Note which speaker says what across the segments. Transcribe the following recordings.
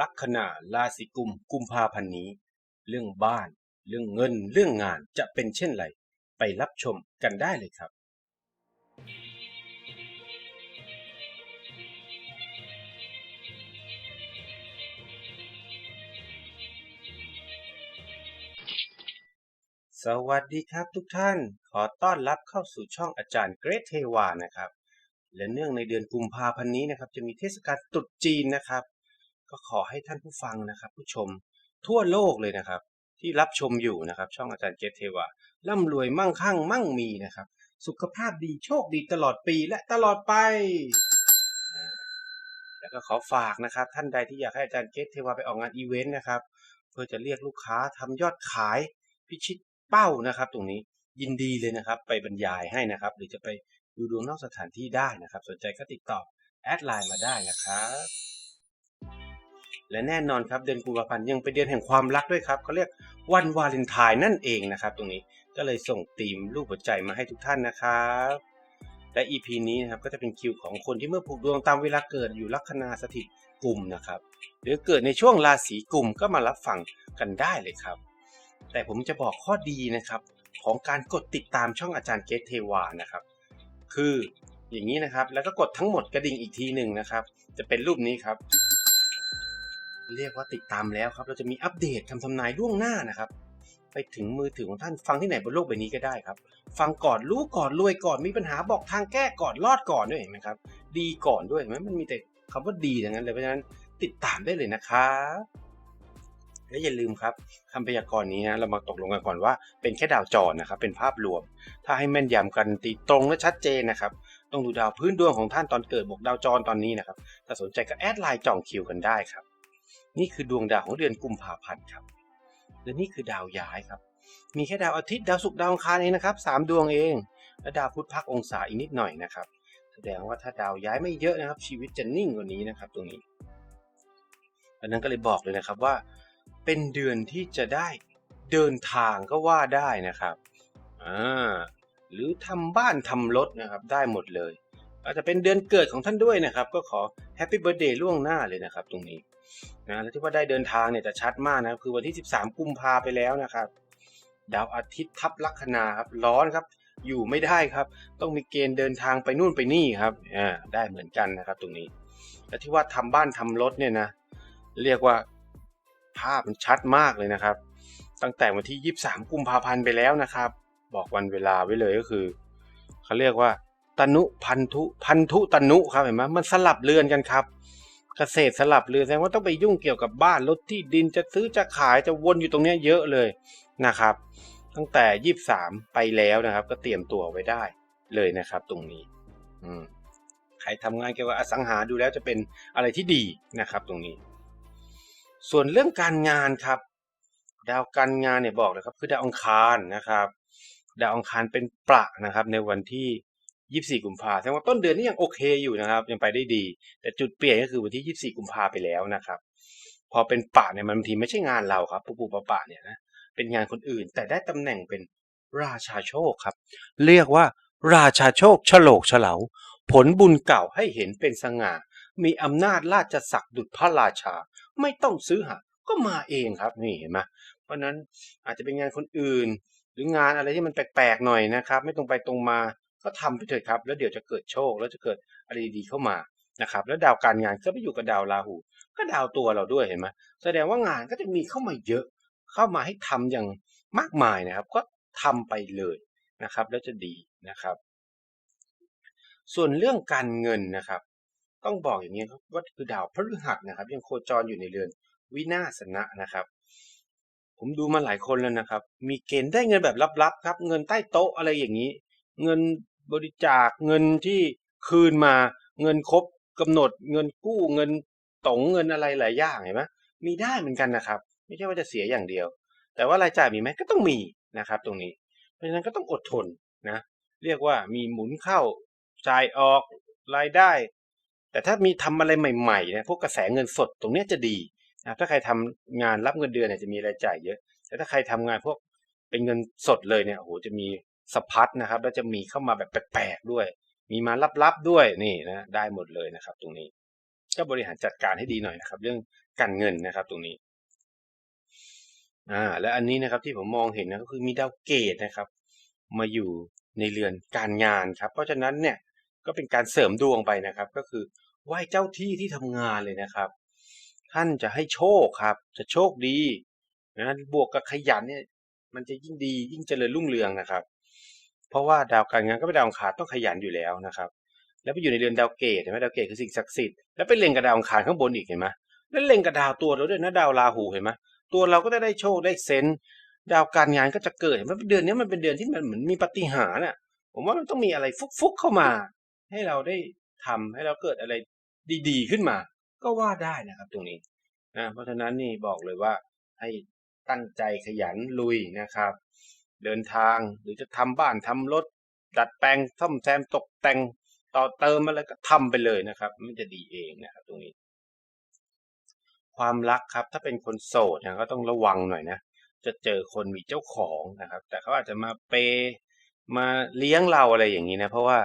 Speaker 1: ลัคนาราศีกุมกุมภาพันธ์นี้ เรื่องบ้าน เรื่องเงิน เรื่องงานจะเป็นเช่นไร ไปรับชมกันได้เลยครับ สวัสดีครับทุกท่าน ขอต้อนรับเข้าสู่ช่องอาจารย์เกรทเทวานะครับ และเนื่องในเดือนกุมภาพันธ์นี้นะครับ จะมีเทศกาลตรุษจีนนะครับ ก็ขอให้ท่านผู้ฟังนะครับ ผู้ชมทั่วโลกเลยนะครับ ที่รับชมอยู่นะครับ ช่องอาจารย์เกรทเทวาร่ำรวยมั่งคั่งมั่งมีนะครับ สุขภาพดีโชคดีตลอดปีและตลอดไป แล้วก็ขอฝากนะครับ ท่านใดที่อยากให้อาจารย์เกรทเทวาไปออกงานอีเวนต์นะครับ เพื่อจะเรียกลูกค้าทำยอดขายพิชิตเป้านะครับ ตรงนี้ยินดีเลยนะครับ ไปบรรยายให้นะครับ หรือจะไปดูดวงนอกสถานที่ได้นะครับ สนใจก็ติดต่อแอดไลน์มาได้นะครับ และแน่นอนครับเดือนกุมภาพันธ์ยังเป็นเดือนแห่งความรักด้วยครับเขาเรียกวันวาเลนไทน์นั่นเองนะครับ ตรงนี้ก็เลยส่งธีมรูปหัวใจมาให้ทุกท่านนะครับและ EP นี้นะครับก็จะเป็นคิวของคนที่เมื่อผูกดวงตามเวลาเกิดอยู่ลัคนาสถิตกลุ่มนะครับ หรือเกิดในช่วงราศีกลุ่มก็มารับฟังกันได้เลยครับ แต่ผมจะบอกข้อดีนะครับ ของการกดติดตามช่องอาจารย์เกตเทวานะครับ คืออย่างนี้นะครับแล้วก็กดทั้งหมดกระดิ่งอีกทีหนึ่งนะครับ จะเป็นรูปนี้ครับ เรียกว่าติดตามแล้วครับ เราจะมีอัปเดตคำทำนายล่วงหน้านะครับ ไปถึงมือถือของท่านฟังที่ไหนบนโลกใบนี้ก็ได้ครับ ฟังก่อนรู้ก่อนรวยก่อนมีปัญหาบอกทางแก้ก่อนรอดก่อนด้วยเห็นไหมครับ ดีก่อนด้วยเห็นไหมมันมีแต่คำว่าดีอย่างนั้นเลยเพราะฉะนั้นติดตามได้เลยนะครับและอย่าลืมครับคำพยากรณ์นี้นะเรามาตกลงกันก่อนว่าเป็นแค่ดาวจรนะครับ เป็นภาพรวม ถ้าให้แม่นยำกันตีตรงและชัดเจนนะครับ ต้องดูดาวพื้นดวงของท่านตอนเกิดบวกดาวจรตอนนี้นะครับถ้าสนใจก็แอดไลน์จองคิวกันได้ครับ นี่คือดวงดาวของเดือนกุมภาพันธ์ครับ และนี่คือดาวย้ายครับ มีแค่ดาวอาทิตย์ดาวศุกร์ดาวอังคารเองนะครับสามดวงเอง และดาวพุธพักองศาอีกนิดหน่อยนะครับ แสดงว่าถ้าดาวย้ายไม่เยอะนะครับ ชีวิตจะนิ่งกว่านี้นะครับ ตรงนี้ดังนั้นก็เลยบอกเลยนะครับว่า เป็นเดือนที่จะได้เดินทางก็ว่าได้นะครับอ่าหรือทำบ้านทำรถนะครับได้หมดเลย อาจจะเป็นเดือนเกิดของท่านด้วยนะครับ ก็ขอแฮปปี้เบิร์ดเดย์ล่วงหน้าเลยนะครับ ตรงนี้ นะแล้วที่ว่าได้เดินทางเนี่ยจะชัดมากนะครับคือวันที่ 13 กุมภาไปแล้วนะครับ ดาวอาทิตย์ทับลัคนาครับร้อนครับ อยู่ไม่ได้ครับ ต้องมีเกณฑ์เดินทางไปนู่นไปนี่ครับอ่าได้เหมือนกันนะครับตรงนี้ และที่ว่าทำบ้านทำรถเนี่ยนะเรียกว่าภาพมันชัดมากเลยนะครับ ตั้งแต่วันที่ 23 กุมภาพันธ์ไปแล้วนะครับ บอกวันเวลาไว้เลยก็คือเขาเรียกว่าตนุพันธุพันธุตนุครับเห็นไหมมันสลับเรือนกันครับ เกษตรสลับเรือแสดงว่าต้องไปยุ่งเกี่ยวกับบ้านรถที่ดินจะซื้อจะขายจะวนอยู่ตรงนี้เยอะเลยนะครับ ตั้งแต่23ไปแล้วนะครับ ก็เตรียมตัวไว้ได้เลยนะครับ ตรงนี้ อืมใครทำงานเกี่ยวกับอสังหาดูแล้วจะเป็นอะไรที่ดีนะครับ ตรงนี้ ส่วนเรื่องการงานครับ ดาวการงานเนี่ยบอกเลยครับ คือดาวองคารนะครับ ดาวองคารเป็นประนะครับ ในวันที่ 24กุมภาแสดงว่าต้นเดือนนี้ยังโอเคอยู่นะครับ ยังไปได้ดี แต่จุดเปลี่ยนก็คือวันที่24กุมภาไปแล้วนะครับ พอเป็นปะเนี่ยมันบางทีไม่ใช่งานเราครับปูปูปะปะเนี่ยนะเป็นงานคนอื่น แต่ได้ตำแหน่งเป็นราชาโชคครับ เรียกว่า ราชาโชคฉลกเฉลาผลบุญเก่าให้เห็นเป็นสง่า มีอำนาจราชศักดิ์ดุจพระราชา ไม่ต้องซื้อหา ก็มาเองครับนี่เห็นไหมเพราะนั้นอาจจะเป็นงานคนอื่น หรืองานอะไรที่มันแปลกๆหน่อยนะครับ ไม่ตรงไปตรงมา ก็ทำไปเถอะครับ แล้วเดี๋ยวจะเกิดโชค แล้วจะเกิดอะไรดีๆเข้ามานะครับ แล้วดาวการงานก็ไปอยู่กับดาวราหู ก็ดาวตัวเราด้วยเห็นไหมแสดงว่างานก็จะมีเข้ามาเยอะ เข้ามาให้ทำอย่างมากมายนะครับ ก็ทำไปเลยนะครับ แล้วจะดีนะครับ ส่วนเรื่องการเงินนะครับ ต้องบอกอย่างนี้ครับว่าคือดาวพฤหัสนะครับ ยังโคจรอยู่ในเรือนวินาศนะนะครับ ผมดูมาหลายคนแล้วนะครับ มีเกณฑ์ได้เงินแบบลับๆครับ เงินใต้โต๊ะอะไรอย่างนี้ เงินบริจาคเงินที่คืนมาเงินครบกำหนดเงินกู้เงินตงเงินอะไรหลายอย่างเห็นไหมมีได้เหมือนกันนะครับ ไม่ใช่ว่าจะเสียอย่างเดียว แต่ว่ารายจ่ายมีไหมก็ต้องมีนะครับ ตรงนี้ เพราะฉะนั้นก็ต้องอดทนนะเรียกว่ามีหมุนเข้าจ่ายออกรายได้ แต่ถ้ามีทำอะไรใหม่ๆนะพวกกระแสเงินสดตรงนี้จะดีนะถ้าใครทำงานรับเงินเดือนเนี่ยจะมีรายจ่ายเยอะ แต่ถ้าใครทำงานพวกเป็นเงินสดเลยเนี่ยโอ้โหจะมี สะพัดนะครับแล้วจะมีเข้ามาแบบแปลกๆด้วย มีมาลับๆด้วยนี่นะได้หมดเลยนะครับ ตรงนี้ก็บริหารจัดการให้ดีหน่อยนะครับ เรื่องการเงินนะครับตรงนี้อ่าและอันนี้นะครับที่ผมมองเห็นนะก็คือมีดาวเกตนะครับ มาอยู่ในเรือนการงานครับ เพราะฉะนั้นเนี่ยก็เป็นการเสริมดวงไปนะครับ ก็คือไหว้เจ้าที่ที่ทำงานเลยนะครับ ท่านจะให้โชคครับ จะโชคดีนะบวกกับขยันเนี่ยมันจะยิ่งดียิ่งเจริญรุ่งเรืองนะครับ เพราะว่าดาวการงานก็เป็นดาวอังคารต้องขยันอยู่แล้วนะครับ แล้วไปอยู่ในเรือนดาวเกตเห็นไหมดาวเกตคือสิ่งศักดิ์สิทธิ์แล้วไปเล็งกับดาวอังคารข้างบนอีกเห็นไหมแล้วเล็งกับดาวตัวเราด้วยนะดาวราหูเห็นไหมตัวเราก็ได้ได้โชคได้เซนดาวการงานก็จะเกิดเห็นไหมเดือนนี้มันเป็นเดือนที่มันเหมือนมีปฏิหาริย์อะผมว่ามันต้องมีอะไรฟุกๆเข้ามา ให้เราได้ทำให้เราเกิดอะไรดีๆขึ้นมา ก็ว่าได้นะครับตรงนี้นะเพราะฉะนั้นนี่บอกเลยว่าให้ตั้งใจขยันลุยนะครับ เดินทางหรือจะทำบ้านทำรถดัดแปลงซ่อมแซมตกแต่งต่อเติมอะไรก็ทำไปเลยนะครับ มันจะดีเองนะครับ ตรงนี้ ความรักครับ ถ้าเป็นคนโสดนะก็ต้องระวังหน่อยนะจะเจอคนมีเจ้าของนะครับ แต่เขาอาจจะมาเปมาเลี้ยงเราอะไรอย่างนี้นะ เพราะว่า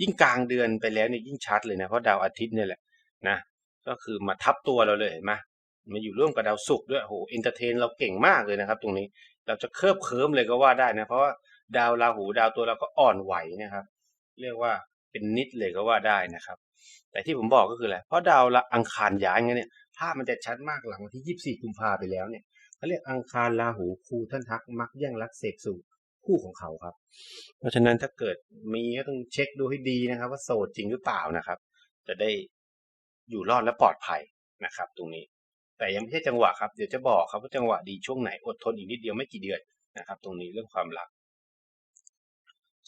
Speaker 1: ยิ่งกลางเดือนไปแล้วเนี่ยยิ่งชัดเลยนะเพราะดาวอาทิตย์เนี่ยแหละนะก็คือมาทับตัวเราเลยเห็นไหมมาอยู่ร่วมกับดาวศุกร์ด้วยโอ้โหเอนเตอร์เทนเราเก่งมากเลยนะครับ ตรงนี้ เราจะเคลิบเคิร์มเลยก็ว่าได้นะ เพราะว่าดาวราหูดาวตัวเราก็อ่อนไหวนะครับ เรียกว่าเป็นนิดเลยก็ว่าได้นะครับ แต่ที่ผมบอกก็คืออะไรเพราะดาวละอังคารย้ายงั้นเนี่ยภาพมันจะชัดมากหลังวันที่ 24กุมภาไปแล้วเนี่ยเขาเรียกอังคารราหูคู่ท่านทักมักแย่งรักเสกสู่คู่ของเขาครับ เพราะฉะนั้นถ้าเกิดมีก็ต้องเช็คดูให้ดีนะครับ ว่าโสดจริงหรือเปล่านะครับ จะได้อยู่รอดและปลอดภัยนะครับ ตรงนี้ แต่ยังไม่ใช่จังหวะครับเดี๋ยวจะบอกครับว่าจังหวะดีช่วงไหนอดทนอีกนิดเดียวไม่กี่เดือนนะครับ ตรงนี้เรื่องความรัก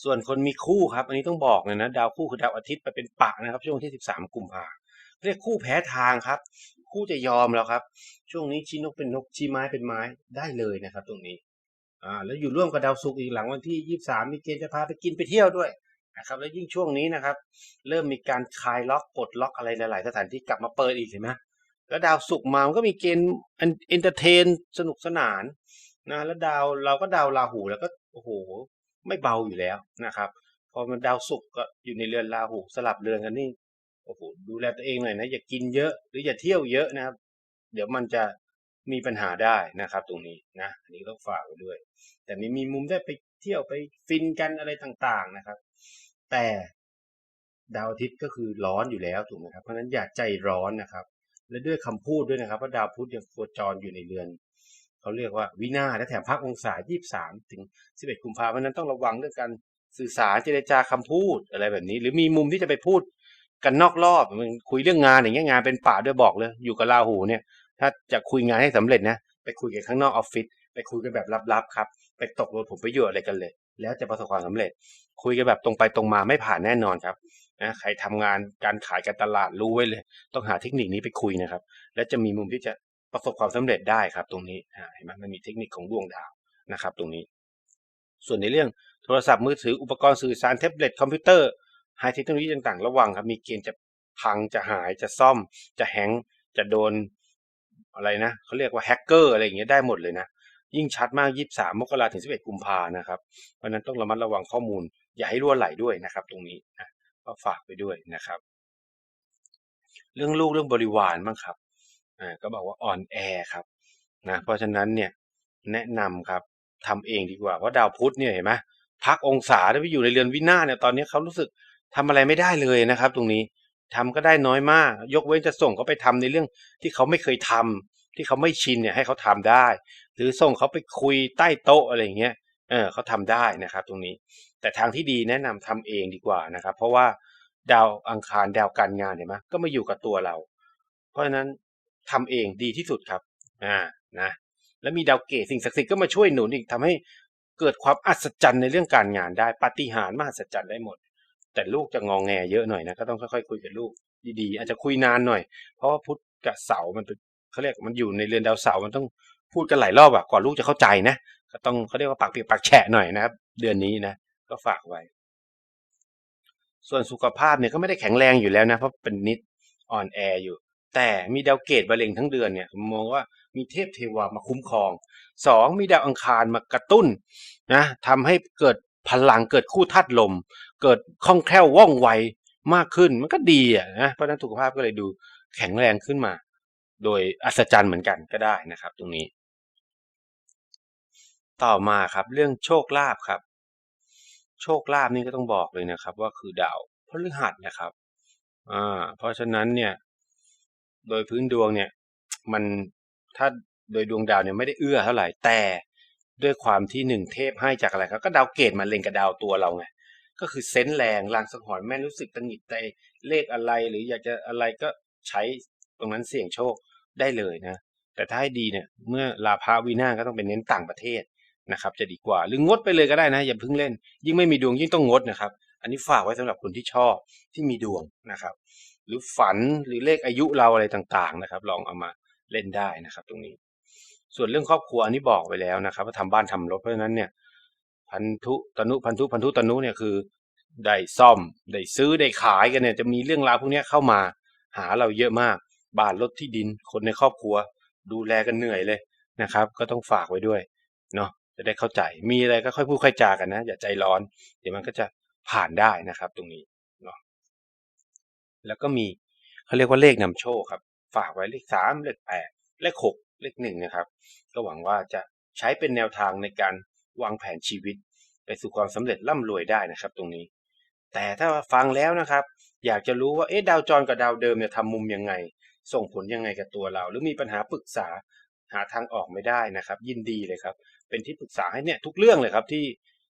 Speaker 1: ส่วนคนมีคู่ครับ อันนี้ต้องบอกเลยนะดาวคู่คือดาวอาทิตย์ไปเป็นปะนะครับ ช่วงที่ 13 กุมภาเรียกคู่แพ้ทางครับ คู่จะยอมแล้วครับ ช่วงนี้ชี้นกเป็นนกชี้ไม้เป็นไม้ได้เลยนะครับ ตรงนี้อ่าแล้วอยู่ร่วมกับดาวศุกร์อีกหลังวันที่ 23 มีเกณฑ์จะพาไปกินไปเที่ยวด้วยนะครับแล้วยิ่งช่วงนี้นะครับ เริ่มมีการคลายล็อกปลดล็อกอะไรหลาย ๆ สถานที่กลับมาเปิดอีกเห็นไหม แล้วดาวศุกร์มามันก็มีเกณฑ์เอนเตอร์เทนสนุกสนานนะแล้วดาวเราก็ดาวราหูแล้วก็โอ้โหไม่เบาอยู่แล้วนะครับพอมันดาวศุกร์ก็อยู่ในเรือนราหูสลับเรือนกันนี่โอ้โหดูแลตัวเองหน่อยนะอย่ากินเยอะหรืออย่าเที่ยวเยอะนะครับ เดี๋ยวมันจะมีปัญหาได้นะครับ ตรงนี้นะอันนี้ต้องฝากไว้ด้วย แต่มีมีมุมได้ไปเที่ยวไปฟินกันอะไรต่างๆนะครับ แต่ดาวอาทิตย์ก็คือร้อนอยู่แล้วถูกไหมครับเพราะฉะนั้นอย่าใจร้อนนะครับ และด้วยคำพูดด้วยนะครับ ว่าดาวพุธยังโคจรอยู่ในเรือน เขาเรียกว่าวินาและแถมพักองศา 23 ถึง 11 กุมภาพันธ์นั้นต้องระวังเรื่องการสื่อสารเจรจาคำพูดอะไรแบบนี้ หรือมีมุมที่จะไปพูดกันนอกรอบมันคุยเรื่องงานอย่างเงี้ยงานเป็นป่าด้วยบอกเลย อยู่กับราหูเนี่ย ถ้าจะคุยงานให้สำเร็จนะไปคุยกันข้างนอกออฟฟิศไปคุยกันแบบลับๆครับ ไปตกลงผลประโยชน์อะไรกันเลย แล้วจะประสบความสำเร็จ คุยกันแบบตรงไปตรงมาไม่ผ่านแน่นอนครับนะใครทำงานการขายการตลาดรู้ไว้เลย ต้องหาเทคนิคนี้ไปคุยนะครับ และจะมีมุมที่จะประสบความสำเร็จได้ครับ ตรงนี้เห็นไหมมันมีเทคนิคของดวงดาวนะครับ ตรงนี้ ส่วนในเรื่องโทรศัพท์มือถืออุปกรณ์สื่อสารแท็บเล็ตคอมพิวเตอร์ไฮเทคโนโลยีต่างๆ ระวังครับมีเกณฑ์จะพังจะหายจะซ่อม จะแฮงจะโดนอะไรนะเขาเรียกว่าแฮกเกอร์อะไรอย่างเงี้ยได้หมดเลยนะ ยิ่งชัดมาก23มมกราถึง11กุมภานะครับ เพราะนั้นต้องระมัดระวังข้อมูล อย่าให้รั่วไหลด้วยนะครับ ตรงนี้นะก็ฝากไปด้วยนะครับ เรื่องลูกเรื่องบริวารบ้างครับอ่าก็บอกว่าอ่อนแอครับนะเพราะฉะนั้นเนี่ยแนะนำครับทำเองดีกว่าเพราะดาวพุธเนี่ยเห็นไหมพักองศาที่ไปอยู่ในเรือนวินาศเนี่ยตอนนี้เขารู้สึกทำอะไรไม่ได้เลยนะครับ ตรงนี้ทำก็ได้น้อยมาก ยกเว้นจะส่งเขาไปทำในเรื่องที่เขาไม่เคยทำ ที่เขาไม่ชินเนี่ยให้เขาทำได้ หรือส่งเขาไปคุยใต้โต๊ะอะไรอย่างเงี้ยเออเขาทำได้นะครับ ตรงนี้ แต่ทางที่ดีแนะนำทำเองดีกว่านะครับ เพราะว่าดาวอังคารดาวการงานเห็นไหมก็มาอยู่กับตัวเรา เพราะฉะนั้นทำเองดีที่สุดครับ อ่านะแล้วมีดาวเกตสิ่งศักดิ์สิทธิ์ก็มาช่วยหนุนอีกทำให้เกิดความอัศจรรย์ในเรื่องการงานได้ปาฏิหาริย์มหัศจรรย์ได้หมด แต่ลูกจะงองแงเยอะหน่อยนะก็ต้องค่อยๆคุยกับลูกดีๆ อาจจะคุยนานหน่อย เพราะว่าพุธกับเสาร์มันเป็น เขาเรียกมันอยู่ในเรือนดาวเสาร์มันต้องพูดกันหลายรอบอะกว่าลูกจะเข้าใจนะก็ต้องเขาเรียกว่าปากเปียกปากแฉะหน่อยนะครับ เดือนนี้นะ ก็ฝากไว้ ส่วนสุขภาพเนี่ยก็ไม่ได้แข็งแรงอยู่แล้วนะ เพราะเป็นนิดอ่อนแออยู่ แต่มีดาวเกตบะเร็งทั้งเดือนเนี่ยมมองว่ามีเทพเทวามาคุ้มครองสองมีดาวอังคารมากระตุ้นนะทำให้เกิดพลังเกิดคู่ธาตุลม เกิดคล่องแคล่วว่องไวมากขึ้นมันก็ดีอะนะเพราะนั้นสุขภาพก็เลยดูแข็งแรงขึ้นมา โดยอัศจรรย์เหมือนกันก็ได้นะครับ ตรงนี้ ต่อมาครับเรื่องโชคลาภครับ โชคลาภนี่ก็ต้องบอกเลยนะครับ ว่าคือดาวพฤหัสนะครับอ่าเพราะฉะนั้นเนี่ย โดยพื้นดวงเนี่ย มันถ้าโดยดวงดาวเนี่ยไม่ได้เอื้อเท่าไหร่แต่ด้วยความที่หนึ่งเทพให้จากอะไรครับ ก็ดาวเกตมาเล็งกับดาวตัวเราไงก็คือเซนส์แรงลางสังหรณ์แม่นรู้สึกตังหิดใจเลขอะไรหรืออยากจะอะไรก็ใช้ ตรงนั้นเสี่ยงโชคได้เลยนะ แต่ถ้าให้ดีเนี่ยเมื่อลาภาวินาก็ต้องเป็นเน้นต่างประเทศนะครับ จะดีกว่าหรืองดไปเลยก็ได้นะอย่าเพิ่งเล่น ยิ่งไม่มีดวงยิ่งต้องงดนะครับ อันนี้ฝากไว้สำหรับคนที่ชอบที่มีดวงนะครับ หรือฝันหรือเลขอายุเราอะไรต่างๆนะครับ ลองเอามาเล่นได้นะครับ ตรงนี้ ส่วนเรื่องครอบครัวอันนี้บอกไปแล้วนะครับ ว่าทำบ้านทำรถเพราะฉะนั้นเนี่ยพันธุตนุพันธุพันธุตนุเนี่ยคือได้ซ่อมได้ซื้อได้ขายกันเนี่ยจะมีเรื่องราวพวกนี้เข้ามาหาเราเยอะมาก บ้านรถที่ดิน คนในครอบครัว ดูแลกันเหนื่อยเลยนะครับ ก็ต้องฝากไว้ด้วยเนาะจะได้เข้าใจมีอะไรก็ค่อยพูดค่อยจากันนะ อย่าใจร้อน เดี๋ยวมันก็จะผ่านได้นะครับ ตรงนี้เนาะแล้วก็มีเขาเรียกว่าเลขนำโชคครับ ฝากไว้เลขสามเลขแปดเลขหกเลขหนึ่งนะครับ ก็หวังว่าจะใช้เป็นแนวทางในการวางแผนชีวิต ไปสู่ความสำเร็จร่ำรวยได้นะครับ ตรงนี้ แต่ถ้าฟังแล้วนะครับ อยากจะรู้ว่าเอ๊ะดาวจรกับดาวเดิมเนี่ยทำมุมยังไง ส่งผลยังไงกับตัวเรา หรือมีปัญหาปรึกษาหาทางออกไม่ได้นะครับ ยินดีเลยครับ เป็นที่ปรึกษาให้เนี่ยทุกเรื่องเลยครับที่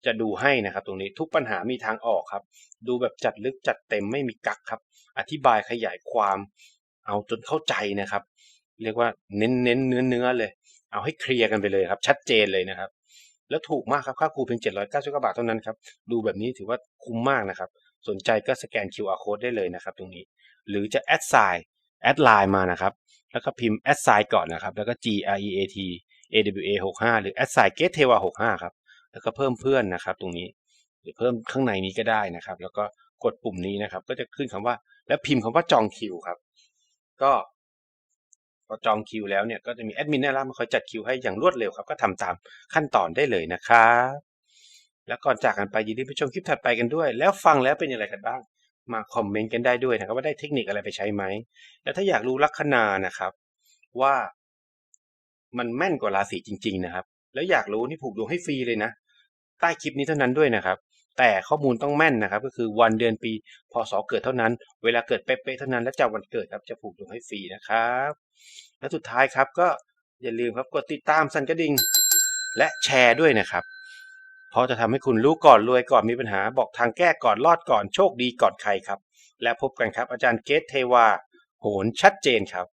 Speaker 1: จะดูให้นะครับตรงนี้ทุกปัญหามีทางออกครับ ดูแบบจัดลึกจัดเต็มไม่มีกักครับ อธิบายขยายความเอาจนเข้าใจนะครับ เรียกว่าเน้นเน้นเนื้อเนื้อเลย เอาให้เคลียร์กันไปเลยครับ ชัดเจนเลยนะครับ แล้วถูกมากครับค่าครูเพียง799บาทเท่านั้นครับดูแบบนี้ถือว่าคุ้มมากนะครับ สนใจก็สแกน QR code ได้เลยนะครับ ตรงนี้ หรือจะแอดไซน์ แอดไลน์มานะครับ แล้วก็พิมพ์แอดไซน์ก่อนนะครับ แล้วก็ G R E A T A W A 65หรือแอดไซน์ Get t e w a 65ครับแล้วก็เพิ่มเพื่อนนะครับ ตรงนี้หรือเพิ่มข้างในนี้ก็ได้นะครับ แล้วก็กดปุ่มนี้นะครับ ก็จะขึ้นคำว่า แล้วพิมพ์คำว่าจองคิวครับ ก็พอจองคิวแล้วเนี่ยก็จะมีแอดมินแน่ละมาคอยจัดคิวให้อย่างรวดเร็วครับ ก็ทำตามขั้นตอนได้เลยนะครับแล้วก่อนจากกันไปยินดีไปชมคลิปถัดไปกันด้วย แล้วฟังแล้วเป็นอย่างไรกันบ้าง มาคอมเมนต์กันได้ด้วยนะครับว่าได้เทคนิคอะไรไปใช้ไหม แล้วถ้าอยากรู้ลัคนานะครับ ว่ามันแม่นกว่าราศีจริง ๆ นะครับ แล้วอยากรู้นี่ผูกดวงให้ฟรีเลยนะ ใต้คลิปนี้เท่านั้นด้วยนะครับ แต่ข้อมูลต้องแม่นนะครับ ก็คือวันเดือนปีพศเกิดเท่านั้น เวลาเกิดเป๊ะๆเท่านั้น และจำวันเกิดครับจะผูกดวงให้ฟรีนะครับ และสุดท้ายครับก็อย่าลืมครับกดติดตามสั่นกระดิ่งและแชร์ด้วยนะครับ เพราะจะทำให้คุณรู้ก่อนรวยก่อนมีปัญหาบอกทางแก้ก่อนรอดก่อนโชคดีก่อนใครครับ และพบกันครับอาจารย์เกตเทวา โหนชัดเจนครับ